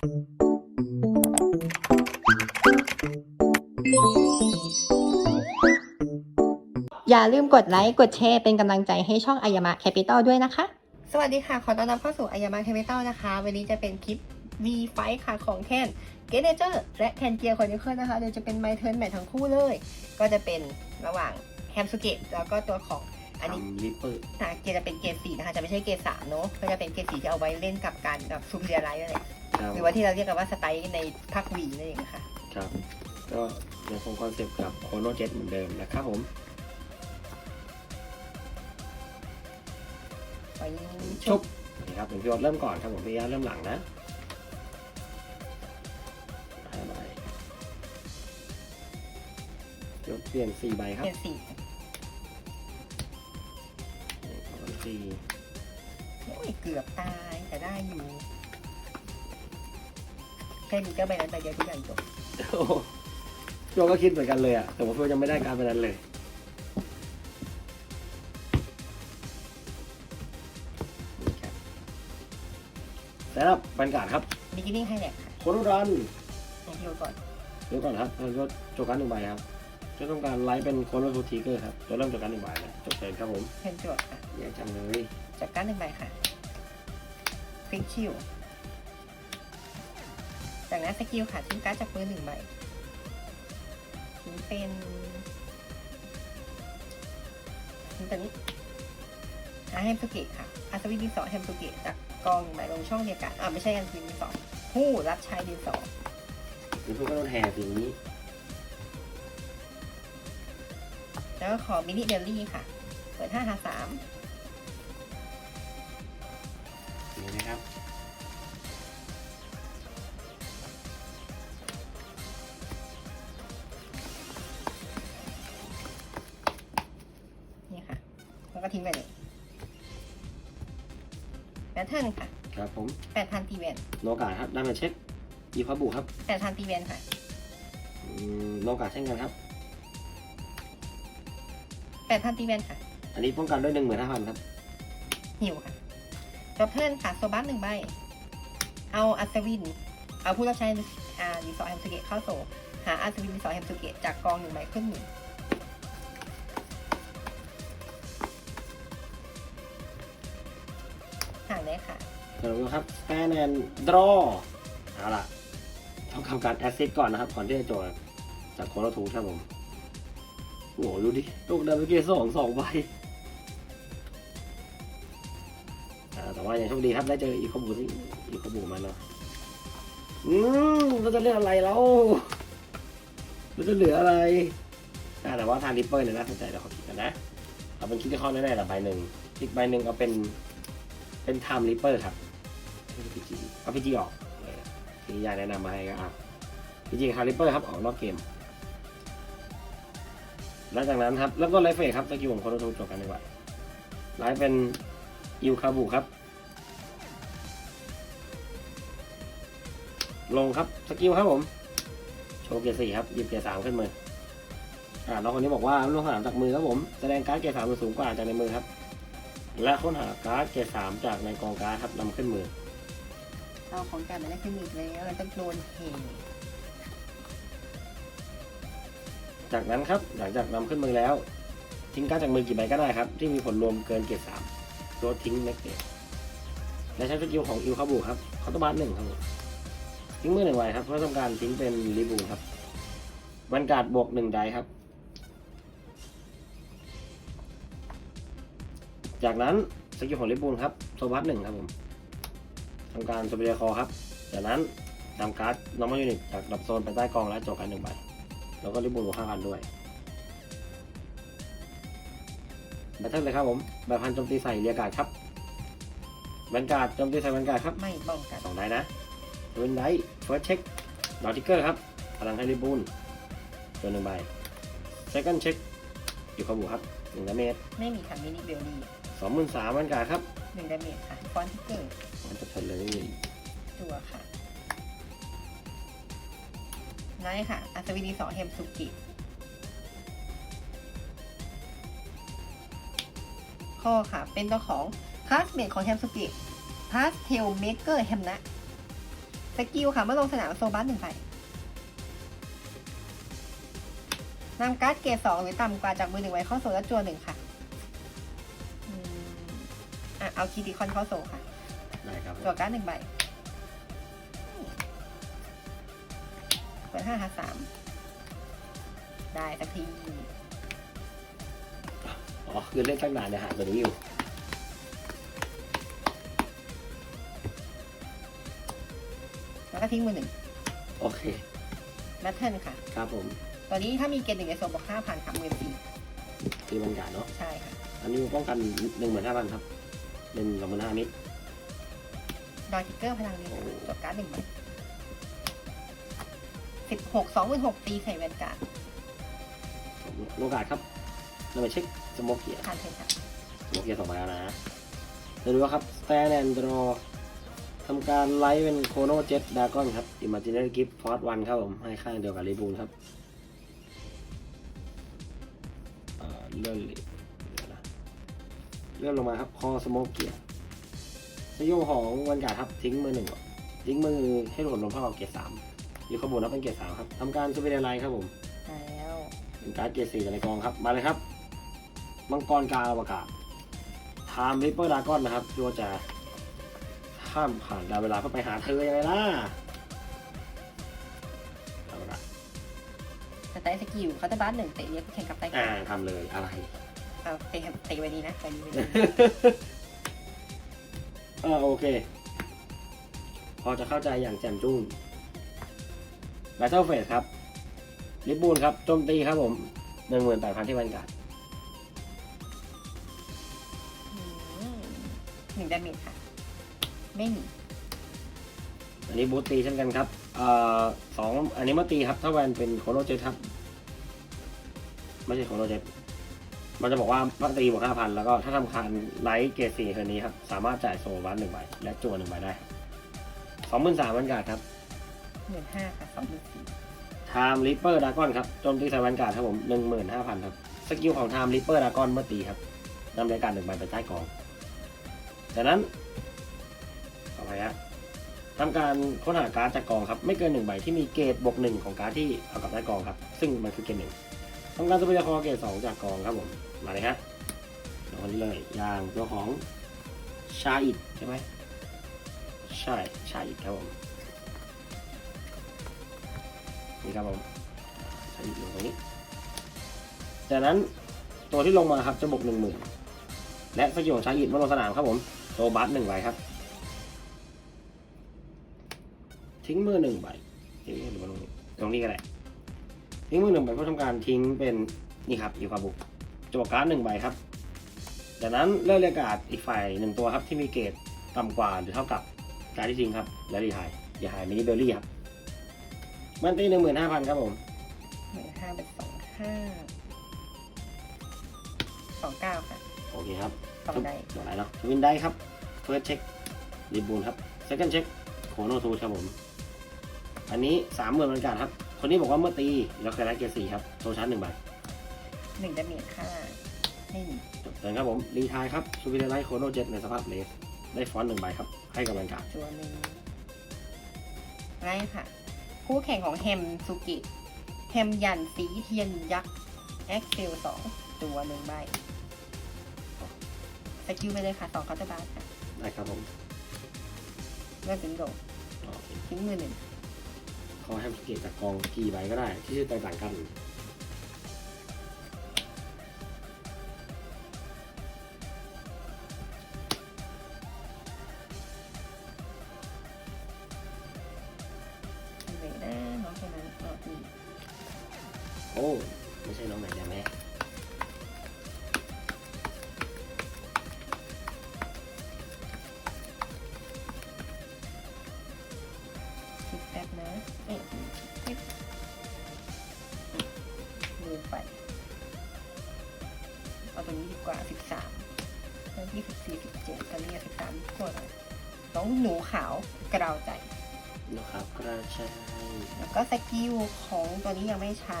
อย่าลืมกดไลค์ กดแชร์ เป็นกำลังใจให้ช่องอายามะแคปิตอลด้วยนะคะ สวัสดีค่ะ ขอต้อนรับเข้าสู่อายามาแคมิตอลนะคะ วันนี้จะเป็นคลิป V f i ค่ะของแคนเกเนเจอร์และแคนเกียร์คอนิเคิลนะคะ เดี๋ยวจะเป็นไมเทิร์นแมททั้งคู่เลย ก็จะเป็นระหว่างแฮมสุเกะแล้วก็ตัวของอันนี้ทำลิปเปอร์อะเกรดจะเป็นเกรดสี่นะคะ จะไม่ใช่เกรดสามเนอะก็จะเป็นเกรดสี่ที่เอาไว้เล่นกับการแบบซูเปอร์ไลท์นั่นแหละ ครับหรือว่าที่เราเรียกกันว่าสไตล์ในภาควีนั่นเองค่ะ ครับ ก็ยังคงคอนเซปต์กับโคโนเจ็ตเหมือนเดิมนะครับผมไปชุบนี่ครับผมพี่วอดเริ่มก่อนครับผมพี่ยาเริ่มหลังนะห้าใบยกเปลี่ยนสี่ใบครับเกรดสี่หนึ่งสองสี่โอ้ยเกือบตายแต่ได้อยู่ แค่มีเจ้าใบนั้นใบเดียวทุกอย่างจบโอ้โหพี่วอดก็คิดเหมือนกันเลยอะแต่ว่าพี่วอดยังไม่ได้การเป็นนั้นเลย นี่ครับแล้วบรรยากาศครับบิกินิ่งให้แหลกค่ะโคโนรันให้พี่โอก่อนเดี๋ยวก่อนครับเราก็โจกันหนึ่งใบครับจะต้องการไลฟ์เป็นโคโนโททีเกอร์ครับจะเริ่มโจกันหนึ่งใบนะจบเลยครับผมเพนจวดค่ะแย่จังเลยจัดการหนึ่งใบค่ะฟิกชิว จากนั้นสกิลค่ะทิ้งการ์ดจากมือหนึ่งใบทิ้งเป็นทิ้งตัวนี้อาแฮมสุเกะค่ะอาสวินดินสอแฮมสุเกะจากกองหนึ่งใบลงช่องเดียวกันอ่าไม่ใช่กันวินดินสอผู้รับใช้ดินสอหรือพวกก็ต้องแห่สิ่งนี้ แล้วก็ขอมินิเดลลี่ค่ะ เปิดห้าหาสาม ทิ้งไปเลยแพทเทิร์นค่ะครับผมแปดพันตีแวนโนกาครับได้มาเช็คยีพับบุครับแปดพันตีแวนค่ะอืมโนกาเช่นกันครับแปดพันตีแวนค่ะ อันนี้ป้องกันด้วยหนึ่งหมื่นห้าพันครับหิวค่ะจบเทิร์นค่ะโซบัสหนึ่งใบ เอาอัศวิน เอาผู้รับใช้อ่ารีสอร์ทแฮมสเกตเข้าโซหาอัศวินรีสอร์ทแฮมสเกตจากกองหนึ่งใบขึ้นหนึ่ง ห่างได้ค่ะเราดูครับแปนแอนดรอเอาล่ะต้องทำการแอสซิสก่อนนะครับก่อนที่จะจทย์จากโคโนทูครับผมโอ้โหดูดิลูกเดับเบิลเกสองสองใบอ่าแต่ว่ายังโชคดีครับได้เจออีโคบูที่อีโคบูมาเนาะอืมเราจะเลือกอะไรแล้วเราจะเหลืออะไรอ่าแต่ว่าทางริปเปอร์เนี่ยน่าสนใจเดี๋ยวขอคิดกันนะเอาเป็นคิดข้อแน่ๆแต่ใบหนึ่งอีกใบหนึ่งเอาเป็น เป็นไทม์ริปเปอร์ครับพีจีเอาพีจีออกที่ยายแนะนำมาให้ก็อะพีจีคาริปเปอร์ครับ ออกนอกเกม หลังจากนั้นครับ แล้วก็ไลฟ์เฟสครับสกิลของคโนโทจบกันดีกว่าไลฟ์เป็นอิวคาบุครับ ลงครับสกิลครับผม โชว์เกียร์สี่ครับหยิบเกียร์สามขึ้นมืออ่าน้องคนนี้บอกว่าลูกสนามจากมือครับผม แสดงการ์ดเกียร์สามมันสูงกว่าจากในมือครับ และค้นหาการ์ดเกียร์สามจากในกองการ์ดครับนำขึ้นมือเอาของการมาได้ขึ้นอีกแล้วเราต้องโดนเหจากนั้นครับหลังจากนำขึ้นมือแล้ว ทิ้งการ์ดจากมือกี่ใบก็ได้ครับ ที่มีผลรวมเกินเกียร์สามโดนทิ้งเน็กเกตและใช้สกิลของอิวคาบุครับคอร์ตบาร์หนึ่งครับผมทิ้งมือหนึ่งใบครับเพื่อต้องการทิ้งเป็นรีบูนครับบรรการดบวกหนึ่งไดครับ จากนั้นสกิลของรีบูนครับโซบัสหนึ่งครับผมทำการสเปเรียคอครับ จากนั้นนำการ์ดนอร์มอลยูนิตจากดับโซนไปใต้กองและโจกกันหนึ่งใบ แล้วก็รีบูนบวกห้าพันด้วยแบตเทิลเลยครับผมแบบพันโจมตีใส่เรียกาดครับแบนการ์ดโจมตีใส่แบนการ์ดครับ ไม่ป้องกันสองได้นะเวนไดเฟิร์สเช็คดอทิกเกอร์ครับพลังให้รีบูนตัวหนึ่งใบเซคันด์เช็คอยู่ขบูครับหนึ่งดาเมจไม่มีค่ะมินิเบลลี่ สองหมื่นสามแบนการ์ดครับหนึ่งดาเมจค่ะฟอนติเกอร์มันจะเฉลยจัวค่ะไล่ค่ะ อัศวินีสองเฮมสุกิข้อค่ะ เป็นตัวของคลาสเมทของแฮมสุกิพาสเทลเมเกอร์แฮมนะ สกิลค่ะ เมื่อลงสนามโซบัสหนึ่งใบนำการ์ดเกรดสองหรือต่ำกว่าจากมือหนึ่งไว้เข้าโซและจัวหนึ่งค่ะอืมอะ เอาคีติคอนเข้าโซค่ะได้ครับผมจัวการ์ดหนึ่งใบ เปิดห้าหาสาม ได้สักที อ๋อคือเล่นตั้งนานเนี่ยหาตัวนี้อยู่แล้วก็ทิ้งมือหนึ่งโอเคแบทเทิลค่ะ ครับผมตอนนี้ถ้ามีเกณฑ์หนึ่งในโซนบอกห้าพันค่ะมือสี่ตีบรรยากาศเนาะ ใช่ค่ะ อันนี้ป้องกันหนึ่งหมื่นห้าพันครับ หนึ่งสองหมื่นห้ามิตรดอยทิกเกอร์พลังนี้ค่ะจดการ์ดหนึ่งใบสิบหกสองหมื่นหกตีใส่แวนการ์ดโอกาสครับเราไปเช็คสโมกเกียร์ผ่านเทนค่ะสโมกเกียร์สองใบแล้วนะเดี๋ยวดูว่าครับ stand and draw ทำการไลฟ์เป็นโคโนเจ็ตดากอนครับ imaginary gift force one ครับผมให้ข้างเดียวกับรีบูนครับเอ่อเลื่อนเดี๋ยวนะ เลื่อนลงมาครับคอสโมกเกียร์สโยของวันการ์ดครับทิ้งมือหนึ่งก่อนทิ้งมือให้หล่นลงเท่ากับเกียร์สามอยู่ขางบวนครับเป็นเกียร์สามครับทำการสเปเดไลท์ครับผมแล้วเป็นการ์ดเกียร์สี่จากในกองครับมาเลยครับมังกรกลางอวกาศไทม์ริปเปอร์ดากอนนะครับที่ว่าจะข้ามผ่านการเวลาเพื่อไปหาเธอยังไงล่ะเอาละสไตล์สกิลเขาจะบ้านหนึ่งเตะเรียกแข่งกับไต้อ่าทำเลยอะไร เอาเตะเตะไปดีนะไปดีไปดีอ่าโอเค พอจะเข้าใจอย่างแจ่มจุ้ง Battle Phase ครับ ลิบบูนครับโจมตีครับผมหนึ่งหมื่นแปดพันที่บรรยากาศอืมหนึ่งดาเมจค่ะ ไม่มีอันนี้บูตตีเช่นกันครับเอ่อสองอันนี้มาตีครับ ถ้าแวนเป็นโคโนเจตครับ ไม่ใช่โคโนเจต มันจะบอกว่าพัตีบวกห้าพันแล้วก็ถ้าทำคารไลท์เกรดสี่คืนนี้ครับ สามารถจ่ายโซวันหนึ่งใบและจั่วหนึ่งใบได้สองหมื่นสามวันการ์ดครับหมื่นห้าค่ะสองหมื่นสี่ไทม์ริปเปอร์ดากอนครับโจมตีใส่วันการ์ดครับผมหนึ่งหมื่นห้าพันครับ สกิลของไทม์ริปเปอร์ดากอนเมื่อตีครับนำรายการหนึ่งใบไปใต้กองจากนั้นต่อไปฮะทำการค้นหาการ์ดจากกองครับ ไม่เกินหนึ่งใบที่มีเกรดบวกหนึ่งของการ์ดที่เอากลับใต้กองครับ ซึ่งมันคือเกรดหนึ่งทำการสเปรย์คอเกรดสองจากกองครับผม มาเลยฮะลงมานี้เลยอย่างตัวของชาอิดใช่ไหมใช่ชาอิดครับผมนี่ครับผมชาอิดอยู่ตรงนี้จากนั้นตัวที่ลงมาครับจะบวกหนึ่งหมื่นและสกิลของชาอิดเมื่อลงสนามครับผมโซบัสหนึ่งใบครับ ทิ้งมือหนึ่งใบทิ้งหรือลงนี้ตรงนี้ก็ได้ทิ้งมือหนึ่งใบเพื่อทำการทิ้งเป็นนี่ครับอยู่กับบุก จวกการ์ดหนึ่งใบครับ จากนั้นเลือกเรียกการ์ดอีกฝ่ายหนึ่งตัวครับที่มีเกรดต่ำกว่าหรือเท่ากับการดที่ทิ้งครับ และรีไฮรีไฮมินิเบลลี่ครับ มันตีหนึ่งหมื่นห้าพันครับผมหมื่นห้าเป็นสองห้าสองเก้าค่ะโอเคครับสองได้จบอะไรเนาะวินได้ครับเฟิร์สเช็ครีบูนครับเซคันด์เช็คโคโนทูครับผม อันนี้สามหมื่นบรรยากาศครับ คนนี้บอกว่าเมื่อตีแล้วเคยได้เกียร์สี่ครับโซชาร์จหนึ่งใบ หนึ่งดาเมจค่ะไม่มีจบเลยครับผมรีทายครับซูบิเดไลท์โคโนเจ็ตในสภาพเลสได้ฟอนต์หนึ่งใบครับ ให้กับบรรยากาศตัวหนึ่งไล่ค่ะ คู่แข่งของแฮมสุกิแฮมยันสีเทียนยักษ์แอคเซลสองตัวหนึ่งใบสกิลไปเลยค่ะสองเคาน์เตอร์บาร์ค่ะได้ครับผมเลือกถึงโดดโอเคทิ้งมือหนึ่งขอให้สังเกตจากกองกี่ใบก็ได้ ที่ชื่อแตกต่างกัน หนูขาวกระดาวใจนะครับกระชายแล้วก็สกิลของตัวนี้ยังไม่ใช้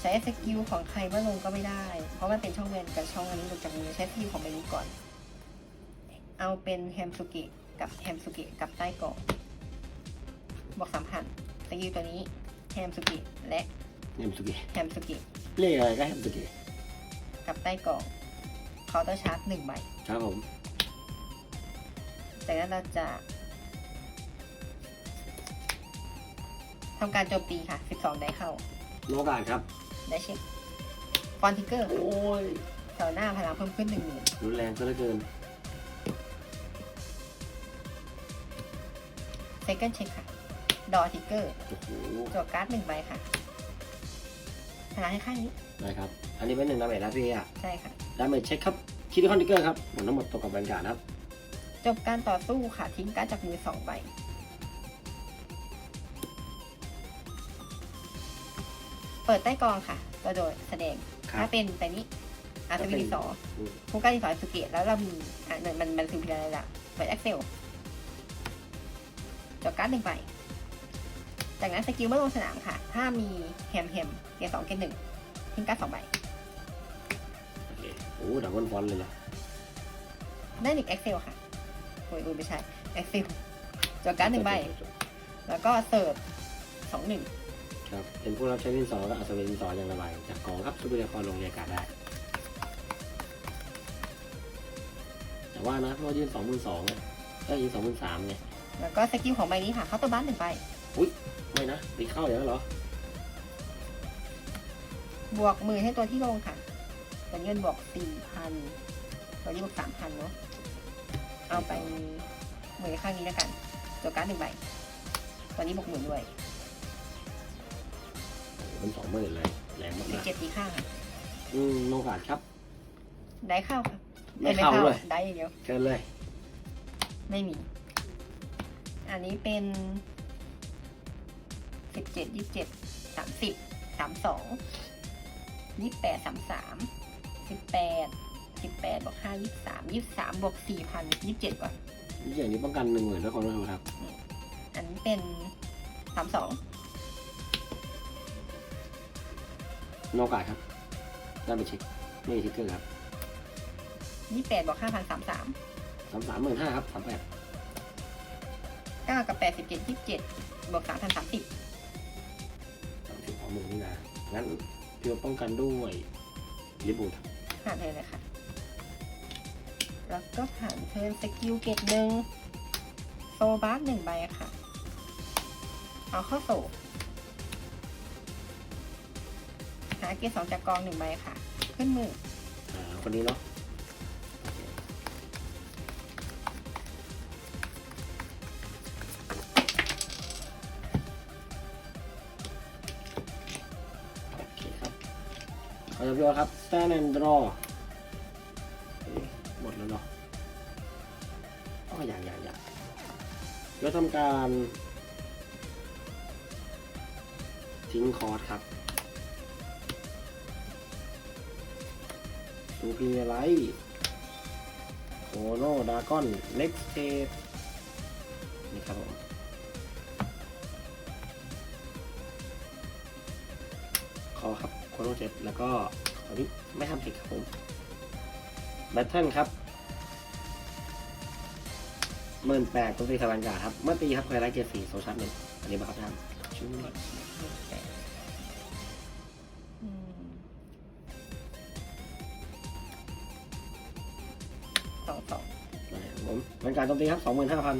ใช้สกิลของใครเมื่อลงก็ไม่ได้ เพราะมันเป็นช่องเวนกับช่องอันนี้หลุดจากมือใช้สกิลของใบนี้ก่อน เอาเป็นแฮมสุเกะกับแฮมสุเกะกับใต้กล่องบวกสามพันสกิลตัวนี้แฮมสุกิและเนมสุกิแฮมสุกิเรียกอะไรก็เนมสุกิกับใต้กล่องเคาน์เตอร์ชาร์จหนึ่งใบครับผม จากนั้นเราจะทำการโจมตีค่ะ 12 ได้เข้า โลกาสครับ ได้เช็คฟอนติเกอร์โอ้ยแถวหน้าพลังเพิ่มขึ้นหนึ่งหมื่นรุนแรงซะเหลือเกินเซคันด์เช็คค่ะ ดอทิกเกอร์โอ้โหจวการ์ดหนึ่งใบค่ะพลังให้ข้างนี้ ได้ครับ อันนี้เป็นหนึ่งดาเมจนะพี่อะใช่ค่ะดาเมจเช็คครับคิดที่คอนดิเกอร์ครับหมดทั้งหมดตกกับแบรนการ์ดครับ จบการต่อสู้ค่ะ ทิ้งการ์ดจากมือสองใบเปิดใต้กองค่ะกระโดดแสดง ครับ ถ้าเป็นแต่นี้อาร์ตวินสออืมผู้กล้าที่สอนสุเกตแล้วเรามีอะมันมันมันคือพิลาละเปิด Excel จดการ์ดหนึ่งใบจากนั้นสกิลเมื่อลงสนามค่ะ ถ้ามีแฮมแฮมเกียร์สองเกียร์หนึ่งทิ้งการ์ดสองใบ โอเคโอ้ดับเบิลฟอนต์เลยเหรอได้หนึ่ง Excel ค่ะ โอ้ยโอ้ยไม่ใช่ Excel จดการ์ดหนึ่งใบ แล้วก็เสิร์ฟสองหนึ่งครับเป็นผู้รับใช้ดินสอกับอัศวินดินสออย่างระบายจากกองครับซุปเปอร์เดคอลงเรียกการ์ดได้ แต่ว่านะเพราะว่ายืนสองหมื่นสองเนี่ยก็ยืนสองหมื่นสามไงแล้วก็สกิลของใบนี้ค่ะเข้าตัวบ้านหนึ่งใบไม่นะตีเข้าอย่างนั้นเหรอบวกหมื่นให้ตัวที่ลงค่ะตัวเงินบวกสี่พันตัวนี้บวกสามพันเนาะ เอาไปหมื่นข้างนี้แล้วกันตัวการ์ดหนึ่งใบตัวนี้บวกหมื่นด้วยโอ้โหเป็นสองหมื่นเลยแรงมาสิบกเจ็ดตีข้างค่ะๆอืมโนกาสครับ ได้เข้าค่ะไม่เข้าด้วย ได้อย่างเดียว เชิญเลย ไม่มี อันนี้เป็นสิบเจ็ดยี่สิบเจ็ดสามสิบสามสองยี่แปดสามสามสิบแปด สิบแปดบวกห้ายี่สามยี่สามบวกสี่พันยี่สิบเจ็ดก่อนนี่อย่างนี้ป้องกันหนึ่งหมื่นด้วยคนรู้ครับ อันนี้เป็นสามสองโนกาสครับได้ไปเช็คไม่มีทิกเกอร์ครับยี่แปดบวกห้าพันสามสามสามสามหมื่นห้าครับสามแปดเก้ากับแปดสิบเจ็ดยี่สิบเจ็ดบวกสามพันสามสิบสามสิบของมือนี่นะงั้นพี่ว่าป้องกันด้วยลิบูทครับผ่านเลยเลยค่ะ แล้วก็ผ่านเทิร์นสกิลเกตหนึ่งโซบาร์หนึ่งใบค่ะ เอาเข้าโซหาเกตสองจากกองหนึ่งใบค่ะ ขึ้นมืออ่าคนนี้เนาะโอเคครับเอาละพี่ว่าครับ stand and draw เแล้วทำการ ทิ้งคอร์สครับซูพีไลท์โคโนดากอนเล็กเทปนี่ครับผมคอครับโคโนเจ็ดแล้วก็อันนี้ไม่ทำผิดครับผมแบทเทิลครับ หมื่นแปดตัวตีสวรรค์กาครับ เมื่อตีครับเคยไลท์เกียร์สี่โซชัดหนึ่งอันนี้บังคับทำชื่ออืมสองสองนะครับผมเป็นการโจมตีครับสองหมื่นห้าพัน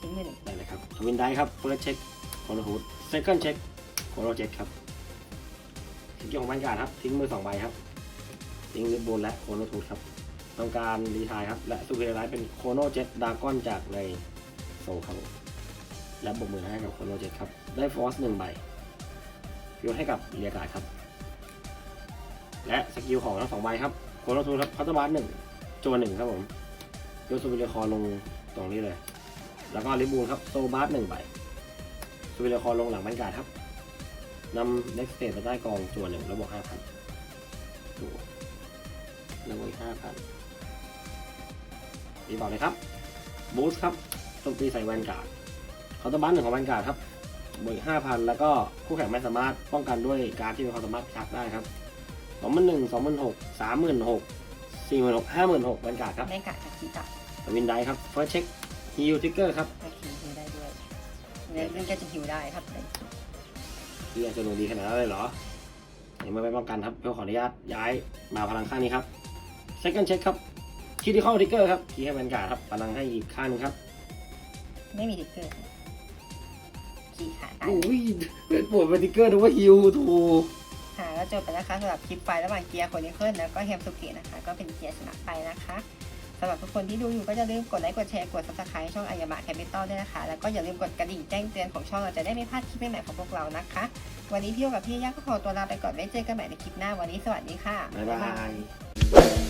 ทิ้งมือหนึ่งได้เลยครับทวินได้ครับเฟิร์สเช็คโคโนฮูดเซคันด์เช็คโคโนเจ็ดครับทิ้งเกี่ยวของบรรยากาศครับ ทิ้งมือสองใบครับ ทิ้งลิบบนและโคโนทูดครับ ต้องการรีทายครับ และซูเปอร์ไลท์เป็นโคโนเจ็ดดากอนจากในโซครับและบวกมือให้กับโคโนเจ็ดครับ ได้ฟอสหนึ่งใบโยนให้กับเรียกาดครับ และสกิลของทั้งสองใบครับโคโนทูครับพัตเตอร์บาร์หนึ่งจวนหนึ่งครับผมโยนซูเปอร์คอลงตรงนี้เลย แล้วก็ลิบูลครับโซบาร์หนึ่งใบซูเปอร์คอลงหลังบรรยากาศครับนำเน็กสเตทมาใต้กองจวนหนึ่งแล้วบวกห้าพันดูแล้วบวกห้าพัน รีบอกเลยครับบูสครับโจมตีใส่แวนการ์ดเคาน์เตอร์บัสหนึ่งของแวนการ์ดครับบวกห้าพันแล้วก็คู่แข่งไม่สามารถป้องกันด้วยการดที่มีความสามารถชักได้ครับสองหมื่นหนึ่งสองหมื่นหกสามหมื่นหกสี่หมื่นหกห้าหมื่นหกแวนการ์ดครับไม่กะจากคีตับวินไดครับเฟิร์สเช็คโคฮิวทิกเกอร์ครับโอเคฮิวได้ด้วยเล่นเล่นก็จะฮิวได้ครับที่จะหนูดีขนาดนั้นเลยเหรอเดี๋ยวไม่ป้องกันครับเพื่อขออนุญาตย้ายมาพลังข้างนี้ครับ second check ครับ คิดที่เข้าทิกเกอร์ครับคีย์ให้แวนการ์ดครับพลังให้อีกข้างหนึงครับไม่มีติ๊กเกอร์ครับขี่ขาตาย อุ้ยเป็นปวดเป็นทิกเกอร์ดูว่าฮิวถูกค่ะก็จบไปแล้วนะคะสำหรับคลิปไฟล์ระหว่างเกียร์โคนิเคิลแล้วก็เฮมสุกินะคะ ก็เป็นเกียร์ชนะไปนะคะสำหรับทุกคนที่ดูอยู่ก็อย่าลืมกดไลค์กดแชร์กด subscribe ให้ช่องอายามะแคปิตอลด้วยนะคะ แล้วก็อย่าลืมกดกระดิ่งแจ้งเตือนของช่องเราจะได้ไม่พลาดคลิปใหม่ๆของพวกเรานะคะ วันนี้พี่โอกับพี่ย่าก็ขอตัวลาไปก่อนไว้เจอกันใหม่ในคลิปหน้าวันนี้สวัสดีค่ะ บ๊ายบาย